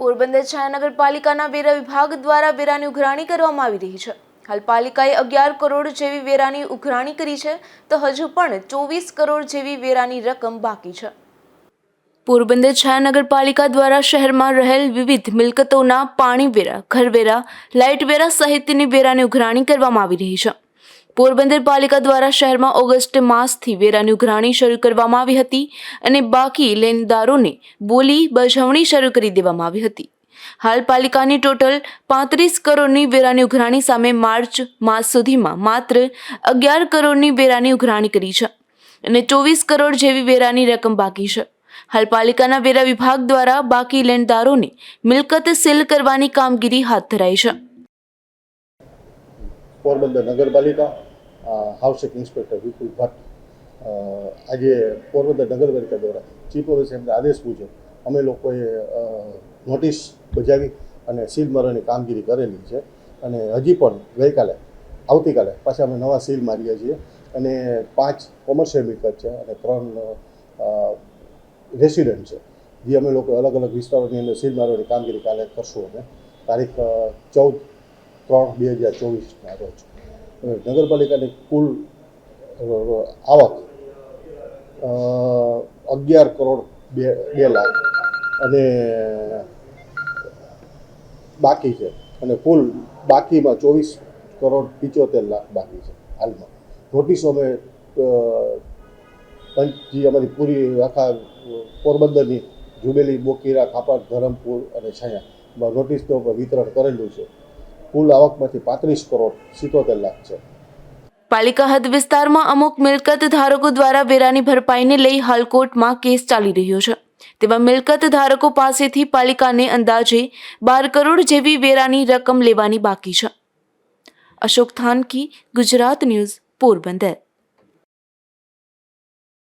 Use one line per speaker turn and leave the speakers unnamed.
પોરબંદર છાયા નગરપાલિકાના વેરા વિભાગ દ્વારા વેરાની ઉઘરાણી કરવામાં આવી રહી છે. હાલ પાલિકાએ અગિયાર કરોડ જેવી વેરાની ઉઘરાણી કરી છે તો હજુ પણ ચોવીસ કરોડ જેવી વેરાની રકમ બાકી છે. પોરબંદર છાયા નગરપાલિકા દ્વારા શહેરમાં રહેલ વિવિધ મિલકતોના પાણી વેરા ઘરવેરા લાઇટ વેરા સહિતની વેરાની ઉઘરાણી કરવામાં આવી રહી છે. પોરબંદર પાલિકા દ્વારા શહેરમાં ઓગસ્ટ માસથી વેરાની ઉઘરાણી શરૂ કરવામાં આવી હતી અને બાકી લેણદારોને બોલી બજવણી શરૂ કરી દેવામાં આવી હતી. હાલ પાલિકાની ટોટલ પાંત્રીસ કરોડની વેરાની ઉઘરાણી સામે માર્ચ માસ સુધીમાં માત્ર અગિયાર કરોડની વેરાની ઉઘરાણી કરી છે અને ચોવીસ કરોડ જેવી વેરાની રકમ બાકી છે. હાલ પાલિકાના વેરા વિભાગ દ્વારા બાકી લેણદારોને મિલકત સીલ કરવાની કામગીરી હાથ ધરાઈ છે.
પોરબંદર નગરપાલિકા હાઉસિંગ ઇન્સ્પેક્ટર વિપુલ ભટ્ટ આજે પોરબંદર નગરપાલિકા દ્વારા ચીફ ઓફિસરના આદેશ મુજબ અમે લોકોએ નોટિસ બજાવી અને સીલ મારવાની કામગીરી કરેલી છે. અને હજી પણ ગઈકાલે, આવતીકાલે પાછા અમે નવા સીલ મારીએ છીએ. અને પાંચ કોમર્શિયલ મિલકત છે અને ત્રણ રેસિડન્ટ છે. જે અમે લોકો અલગ અલગ વિસ્તારોની અંદર સીલ મારવાની કામગીરી કાલે કરશું અમે. તારીખ ચૌદ ત્રણ બે હજાર ચોવીસના રોજ નગરપાલિકાની કુલ આવક અગિયાર કરોડ બે બે લાખ અને બાકી છે. અને કુલ બાકીમાં ચોવીસ કરોડ પિચોતેર લાખ બાકી છે હાલમાં. નોટિસો અમે પંચી અમારી પૂરી આખા પોરબંદરની જુબેલી, બોકીરા, ખાપર, ધરમપુર અને છાયા નોટિસનું વિતરણ કરેલું છે. કુલ આવકમાંથી પાંત્રીસ કરોડ સિત્તોતેર લાખ છે.
પાલિકા હદ વિસ્તારમાં અમુક મિલકત ધારકો દ્વારા વેરાની ભરપાઈને લઈ હાલ કોર્ટમાં કેસ ચાલી રહ્યો છે. તેવા મિલકત ધારકો પાસેથી પાલિકાને અંદાજે બાર કરોડ જેવી વેરાની રકમ લેવાની બાકી છે. અશોક થાનકી, ગુજરાત ન્યૂઝ, પોરબંદર.